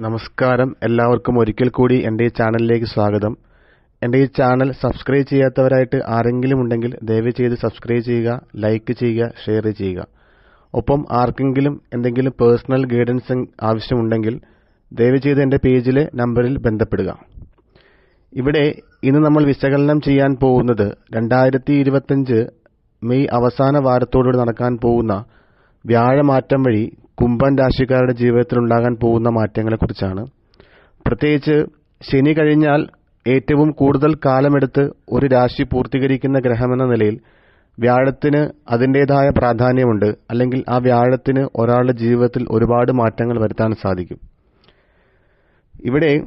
നമസ്കാരം. എല്ലാവർക്കും ഒരിക്കൽ കൂടി എന്റെ ഈ ചാനലിലേക്ക് സ്വാഗതം. എന്റെ ഈ ചാനൽ സബ്സ്ക്രൈബ് ചെയ്യാത്തവരായിട്ട് ആരെങ്കിലും ഉണ്ടെങ്കിൽ ദയവ് ചെയ്ത് സബ്സ്ക്രൈബ് ചെയ്യുക ലൈക്ക് ചെയ്യുക ഷെയർ ചെയ്യുക. ഒപ്പം ആർക്കെങ്കിലും എന്തെങ്കിലും പേഴ്സണൽ ഗൈഡൻസ് ആവശ്യമുണ്ടെങ്കിൽ ദയവ് ചെയ്ത് എന്റെ പേജിലെ നമ്പറിൽ ബന്ധപ്പെടുക. ഇവിടെ ഇന്ന് നമ്മൾ വിശകലനം ചെയ്യാൻ പോകുന്നത് രണ്ടായിരത്തി ഇരുപത്തഞ്ച് മെയ് അവസാന വാരത്തോടുകൂടി നടക്കാൻ പോകുന്ന വ്യാഴമാറ്റം വഴി കുംഭൻ രാശിക്കാരുടെ ജീവിതത്തിൽ ഉണ്ടാകാൻ പോകുന്ന മാറ്റങ്ങളെക്കുറിച്ചാണ്. പ്രത്യേകിച്ച് ശനി കഴിഞ്ഞാൽ ഏറ്റവും കൂടുതൽ കാലമെടുത്ത് ഒരു രാശി പൂർത്തീകരിക്കുന്ന ഗ്രഹമെന്ന നിലയിൽ വ്യാഴത്തിന് അതിന്റെതായ പ്രാധാന്യമുണ്ട്. അല്ലെങ്കിൽ ആ വ്യാഴത്തിന് ഒരാളുടെ ജീവിതത്തിൽ ഒരുപാട് മാറ്റങ്ങൾ വരുത്താൻ സാധിക്കും. ഇവിടെ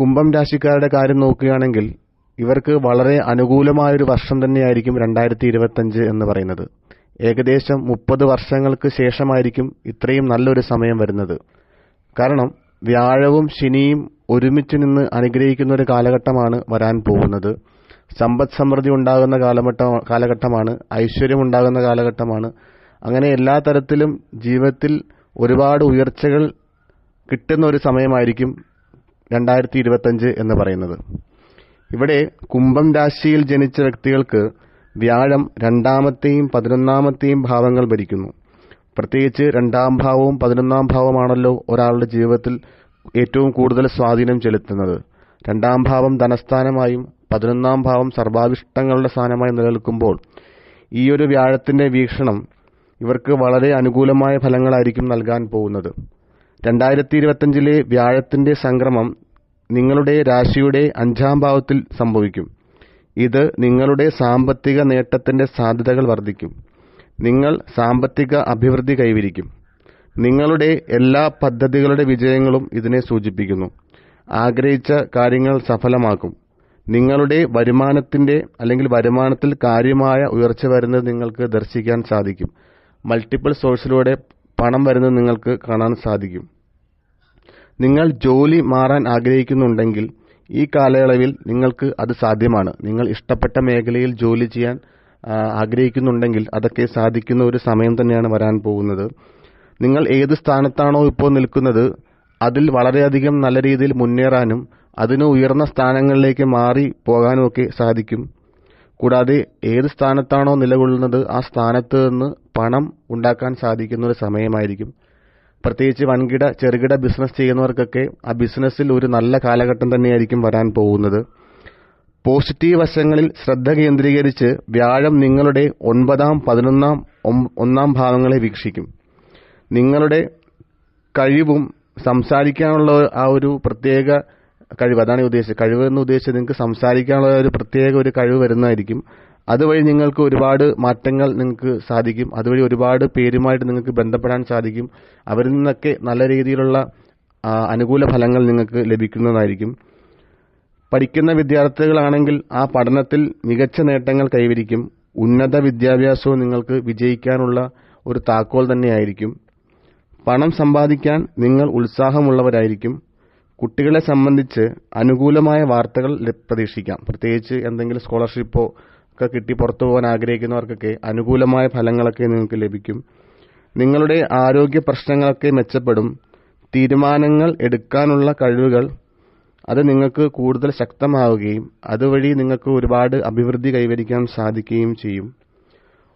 കുംഭം രാശിക്കാരുടെ കാര്യം നോക്കുകയാണെങ്കിൽ ഇവർക്ക് വളരെ അനുകൂലമായൊരു വർഷം തന്നെയായിരിക്കും രണ്ടായിരത്തി ഇരുപത്തഞ്ച് എന്ന് പറയുന്നത്. ഏകദേശം മുപ്പത് വർഷങ്ങൾക്ക് ശേഷമായിരിക്കും ഇത്രയും നല്ലൊരു സമയം വരുന്നത്. കാരണം വ്യാഴവും ശനിയും ഒരുമിച്ച് നിന്ന് അനുഗ്രഹിക്കുന്ന ഒരു കാലഘട്ടമാണ് വരാൻ പോകുന്നത്. സമ്പദ് സമൃദ്ധി ഉണ്ടാകുന്ന കാലഘട്ട കാലഘട്ടമാണ്. ഐശ്വര്യം ഉണ്ടാകുന്ന കാലഘട്ടമാണ്. അങ്ങനെ എല്ലാ തരത്തിലും ജീവിതത്തിൽ ഒരുപാട് ഉയർച്ചകൾ കിട്ടുന്ന ഒരു സമയമായിരിക്കും രണ്ടായിരത്തി ഇരുപത്തഞ്ച് എന്ന് പറയുന്നത്. ഇവിടെ കുംഭം രാശിയിൽ ജനിച്ച വ്യക്തികൾക്ക് വ്യാഴം രണ്ടാമത്തെയും പതിനൊന്നാമത്തെയും ഭാവങ്ങൾ ഭരിക്കുന്നു. പ്രത്യേകിച്ച് രണ്ടാം ഭാവവും പതിനൊന്നാം ഭാവമാണല്ലോ ഒരാളുടെ ജീവിതത്തിൽ ഏറ്റവും കൂടുതൽ സ്വാധീനം ചെലുത്തുന്നത്. രണ്ടാം ഭാവം ധനസ്ഥാനമായും പതിനൊന്നാം ഭാവം സർവാഭിഷ്ടങ്ങളുടെ സ്ഥാനമായും നിലനിൽക്കുമ്പോൾ ഈ ഒരു വ്യാഴത്തിന്റെ വീക്ഷണം ഇവർക്ക് വളരെ അനുകൂലമായ ഫലങ്ങളായിരിക്കും നൽകാൻ പോകുന്നത്. രണ്ടായിരത്തി ഇരുപത്തഞ്ചിലെ വ്യാഴത്തിന്റെ സംക്രമം നിങ്ങളുടെ രാശിയുടെ അഞ്ചാം ഭാവത്തിൽ സംഭവിക്കും. ഇത് നിങ്ങളുടെ സാമ്പത്തിക നേട്ടത്തിന്റെ സാധ്യതകൾ വർദ്ധിക്കും. നിങ്ങൾ സാമ്പത്തിക അഭിവൃദ്ധി കൈവരിക്കും. നിങ്ങളുടെ എല്ലാ പദ്ധതികളുടെ വിജയങ്ങളും ഇതിനെ സൂചിപ്പിക്കുന്നു. ആഗ്രഹിച്ച കാര്യങ്ങൾ സഫലമാക്കും. നിങ്ങളുടെ വരുമാനത്തിന്റെ അല്ലെങ്കിൽ വരുമാനത്തിൽ കാര്യമായ ഉയർച്ച വരുന്നത് നിങ്ങൾക്ക് ദർശിക്കാൻ സാധിക്കും. മൾട്ടിപ്പിൾ സോഴ്സിലൂടെ പണം വരുന്നത് നിങ്ങൾക്ക് കാണാൻ സാധിക്കും. നിങ്ങൾ ജോലി മാറാൻ ആഗ്രഹിക്കുന്നുണ്ടെങ്കിൽ ഈ കാലയളവിൽ നിങ്ങൾക്ക് അത് സാധ്യമാണ്. നിങ്ങൾ ഇഷ്ടപ്പെട്ട മേഖലയിൽ ജോലി ചെയ്യാൻ ആഗ്രഹിക്കുന്നുണ്ടെങ്കിൽ അതൊക്കെ സാധിക്കുന്ന ഒരു സമയം തന്നെയാണ് വരാൻ പോകുന്നത്. നിങ്ങൾ ഏത് സ്ഥാനത്താണോ ഇപ്പോൾ നിൽക്കുന്നത് അതിൽ വളരെയധികം നല്ല രീതിയിൽ മുന്നേറാനും അതിന് ഉയർന്ന സ്ഥാനങ്ങളിലേക്ക് മാറി പോകാനും ഒക്കെ സാധിക്കും. കൂടാതെ ഏത് സ്ഥാനത്താണോ നിലകൊള്ളുന്നത് ആ സ്ഥാനത്ത് നിന്ന് പണം ഉണ്ടാക്കാൻ സാധിക്കുന്ന ഒരു സമയമായിരിക്കും. പ്രത്യേകിച്ച് വൻകിട ചെറുകിട ബിസിനസ് ചെയ്യുന്നവർക്കൊക്കെ ആ ബിസിനസ്സിൽ ഒരു നല്ല കാലഘട്ടം തന്നെയായിരിക്കും വരാൻ പോകുന്നത്. പോസിറ്റീവ് വശങ്ങളിൽ ശ്രദ്ധ കേന്ദ്രീകരിച്ച് വ്യാഴം നിങ്ങളുടെ ഒൻപതാം പതിനൊന്നാം ഒന്നാം ഭാവങ്ങളെ വീക്ഷിക്കും. നിങ്ങളുടെ കഴിവും സംസാരിക്കാനുള്ള ആ ഒരു പ്രത്യേക കഴിവ് അതാണ് ഉദ്ദേശിച്ചത് കഴിവ് എന്ന് ഉദ്ദേശിച്ചത് നിങ്ങൾക്ക് സംസാരിക്കാനുള്ള ഒരു പ്രത്യേക ഒരു കഴിവ് വരുന്നതായിരിക്കും. അതുവഴി നിങ്ങൾക്ക് ഒരുപാട് മാറ്റങ്ങൾ നിങ്ങൾക്ക് സാധിക്കും. അതുവഴി ഒരുപാട് പേരുമായിട്ട് നിങ്ങൾക്ക് ബന്ധപ്പെടാൻ സാധിക്കും. അവരിൽ നിന്നൊക്കെ നല്ല രീതിയിലുള്ള അനുകൂല ഫലങ്ങൾ നിങ്ങൾക്ക് ലഭിക്കുന്നതായിരിക്കും. പഠിക്കുന്ന വിദ്യാർത്ഥികളാണെങ്കിൽ ആ പഠനത്തിൽ മികച്ച നേട്ടങ്ങൾ കൈവരിക്കും. ഉന്നത വിദ്യാഭ്യാസവും നിങ്ങൾക്ക് വിജയിക്കാനുള്ള ഒരു താക്കോൽ തന്നെയായിരിക്കും. പണം സമ്പാദിക്കാൻ നിങ്ങൾ ഉത്സാഹമുള്ളവരായിരിക്കും. കുട്ടികളെ സംബന്ധിച്ച് അനുകൂലമായ വാർത്തകൾ പ്രതീക്ഷിക്കാം. പ്രത്യേകിച്ച് എന്തെങ്കിലും സ്കോളർഷിപ്പോ ഒക്കെ കിട്ടി പുറത്തു പോകാൻ ആഗ്രഹിക്കുന്നവർക്കൊക്കെ അനുകൂലമായ ഫലങ്ങളൊക്കെ നിങ്ങൾക്ക് ലഭിക്കും. നിങ്ങളുടെ ആരോഗ്യ പ്രശ്നങ്ങളൊക്കെ മെച്ചപ്പെടും. തീരുമാനങ്ങൾ എടുക്കാനുള്ള കഴിവുകൾ അത് നിങ്ങൾക്ക് കൂടുതൽ ശക്തമാവുകയും അതുവഴി നിങ്ങൾക്ക് ഒരുപാട് അഭിവൃദ്ധി കൈവരിക്കാൻ സാധിക്കുകയും ചെയ്യും.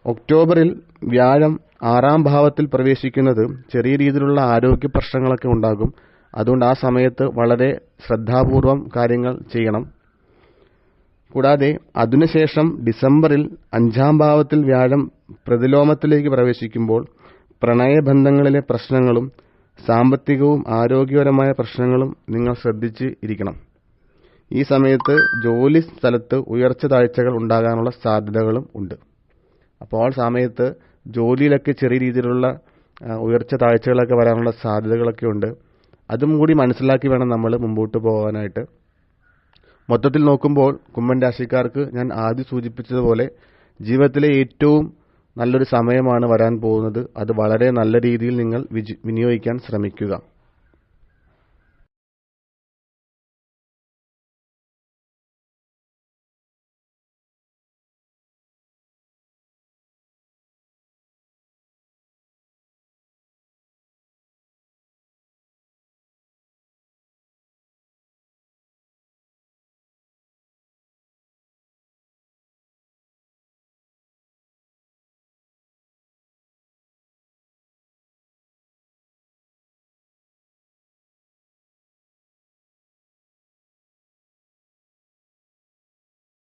ഒക്ടോബറിൽ വ്യാഴം ആറാം ഭാവത്തിൽ പ്രവേശിക്കുന്നത് ചെറിയ രീതിയിലുള്ള ആരോഗ്യ പ്രശ്നങ്ങളൊക്കെ ഉണ്ടാകും. അതുകൊണ്ട് ആ സമയത്ത് വളരെ ശ്രദ്ധാപൂർവം കാര്യങ്ങൾ ചെയ്യണം. കൂടാതെ അതിനുശേഷം ഡിസംബറിൽ അഞ്ചാം ഭാവത്തിൽ വ്യാഴം പ്രതിലോമത്തിലേക്ക് പ്രവേശിക്കുമ്പോൾ പ്രണയബന്ധങ്ങളിലെ പ്രശ്നങ്ങളും സാമ്പത്തികവും ആരോഗ്യപരമായ പ്രശ്നങ്ങളും നിങ്ങൾ ശ്രദ്ധിച്ച് ഇരിക്കണം. ഈ സമയത്ത് ജോലി സ്ഥലത്ത് ഉയർച്ച താഴ്ചകൾ ഉണ്ടാകാനുള്ള സാധ്യതകളും ഉണ്ട്. അപ്പോൾ സമയത്ത് ജോലിയിലൊക്കെ ചെറിയ രീതിയിലുള്ള ഉയർച്ച താഴ്ചകളൊക്കെ വരാനുള്ള സാധ്യതകളൊക്കെ ഉണ്ട്. അതും കൂടി മനസ്സിലാക്കി വേണം നമ്മൾ മുമ്പോട്ട് പോകാനായിട്ട്. മൊത്തത്തിൽ നോക്കുമ്പോൾ കുമ്മൻ രാശിക്കാർക്ക് ഞാൻ ആദ്യം സൂചിപ്പിച്ചതുപോലെ ജീവിതത്തിലെ ഏറ്റവും നല്ലൊരു സമയമാണ് വരാൻ പോകുന്നത്. അത് വളരെ നല്ല രീതിയിൽ നിങ്ങൾ വിനിയോഗിക്കാൻ ശ്രമിക്കുക.